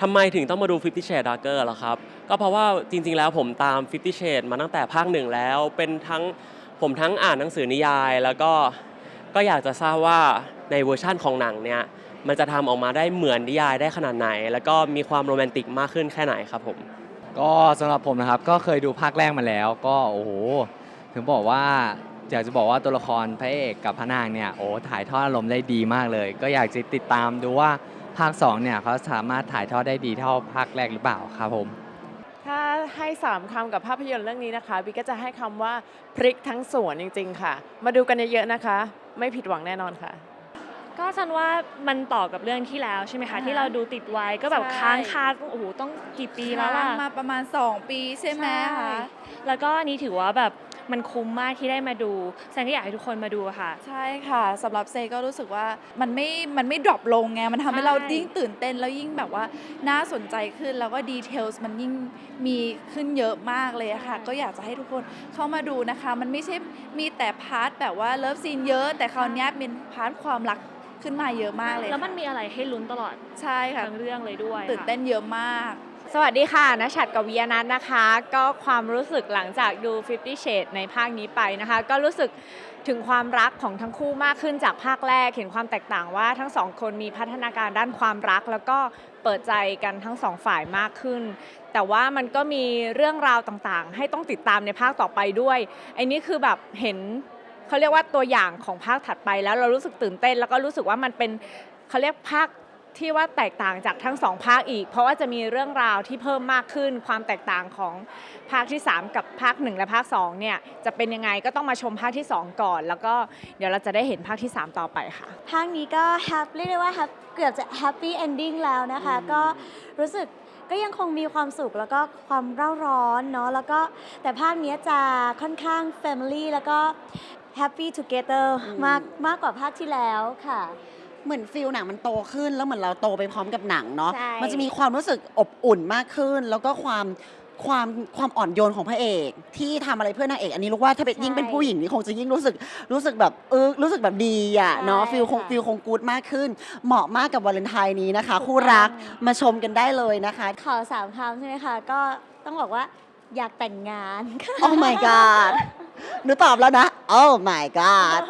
ทำไมถึงต้องมาดู Fifty Shades Darker ล่ะครับ ก็เพราะว่าจริงๆ แล้วผมตาม Fifty Shades มาตั้งแต่ภาคหนึ่งแล้ว เป็นทั้งผมทั้งอ่านหนังสือนิยาย แล้วก็ก็อยากจะทราบว่าในเวอร์ชั่นของหนังเนี่ยมันจะทำออกมาได้เหมือนนิยายได้ขนาดไหน แล้วก็มีความโรแมนติกมากขึ้นแค่ไหนครับผม ก็สำหรับผมนะครับก็เคยดูภาคแรกมาแล้ว ก็โอ้โหถึงบอกว่าอยากจะบอกว่าตัวละครพระเอกกับพระนางเนี่ยโอ้ถ่ายทอดอารมณ์ได้ดีมากเลย ก็อยากจะติดตามดูว่า ภาค 2 เนี่ยเขาสามารถถ่ายทอดได้ดีเท่าภาคแรกหรือเปล่าครับผม ถ้าให้สามคำกับภาพยนตร์เรื่องนี้นะคะบิ๊กก็จะให้คำว่าพริกทั้งสวนจริง ๆ ค่ะ มาดูกันเยอะๆนะคะ ไม่ผิดหวังแน่นอนค่ะ ก็ฉันว่ามันต่อกับเรื่องที่แล้วใช่ไหมคะ อ่าฮะที่เราดูติดไว้ก็แบบใช่ ค้างคาโอ้โหต้องกี่ปีแล้วล่ะค้างมาประมาณ 2 ปีใช่ไหมคะ แล้วก็อันนี้ถือว่าแบบ มันคุ้มมากที่ได้มาดูแซนก็อยากให้ทุกคนมาดูอะค่ะ ใช่ค่ะสำหรับเซก็รู้สึกว่ามันไม่มันไม่ดรอปลงไงมันทำให้ใช่เรายิ่งตื่นเต้นแล้วยิ่งแบบว่าน่าสนใจขึ้นแล้วก็ดีเทลส์มันยิ่งมีขึ้นเยอะมากเลยอะค่ะ ก็อยากจะให้ทุกคนเข้ามาดูนะคะ มันไม่ใช่มีแต่พาร์ทแบบว่าเลิฟซีนเยอะ แต่คราวเนี้ยเป็นพาร์ทความรักขึ้นมาเยอะมากเลยแล้วมันมีอะไรให้ลุ้นตลอดใช่ค่ะ ทั้งเรื่องเลยด้วยตื่นค่ะ เต้นเยอะมาก สวัสดีค่ะนชัดกวิยนัทนะคะ ก็ความรู้สึกหลังจากดู Fifty Shades ในภาคนี้ไปนะคะ ก็รู้สึกถึงความรักของทั้งคู่มากขึ้นจากภาคแรก เห็นความแตกต่างว่าทั้งสองคนมีพัฒนาการด้านความรัก แล้วก็เปิดใจกันทั้งสองฝ่ายมากขึ้น แต่ว่ามันก็มีเรื่องราวต่างๆ ให้ต้องติดตามในภาคต่อไปด้วยไอ้นี่คือแบบเห็นเขาเรียกว่าตัวอย่างของภาคถัดไปแล้วเรารู้สึกตื่นเต้น แล้วก็รู้สึกว่ามันเป็นเขาเรียกภาค ที่ว่าแตกต่างจากทั้งสองภาคอีก เพราะว่าจะมีเรื่องราวที่เพิ่มมากขึ้น ความแตกต่างของภาคที่ 3 กับภาค 1 และภาค2เนี่ยจะเป็นยังไงก็ต้องมาชมภาคที่ 2 ก่อน แล้วก็เดี๋ยวเราจะได้เห็นภาคที่ 3 ต่อไปค่ะ ภาคนี้ก็แฮปเรียกได้ว่าแฮปเกือบจะแฮปปี้เอนดิ้งแล้วนะคะ ก็รู้สึกก็ยังคงมีความสุขแล้วก็ความเร่าร้อนเนาะแล้วก็แต่ภาคเนี้ยจะค่อนข้าง Family แล้วก็ Happy Together อืมมากมากกว่าภาคที่แล้วค่ะ เหมือนฟิลหนังมันโตขึ้น แล้วเหมือนเราโตไปพร้อมกับหนังเนาะ ใช่ มันจะมีความรู้สึกอบอุ่นมากขึ้น แล้วก็ความความความอ่อนโยนของพระเอก ที่ทำอะไรเพื่อนางเอก อันนี้รู้ว่าถ้าเป็นใช่ยิ่งเป็นผู้หญิงนี่คงจะยิ่งรู้สึกรู้สึกแบบเออรู้สึกแบบดีอะเนาะใช่ฟิลคงค่ะฟิลคงกูดมากขึ้น เหมาะมากกับวาเลนไทน์นี้นะคะ ถูกคู่รักต้อง มาชมกันได้เลยนะคะ ขอสามคำใช่ไหมคะ ก็ต้องบอกว่าอยากแต่งงานค่ะ Oh my god หนูตอบแล้วนะ Oh my god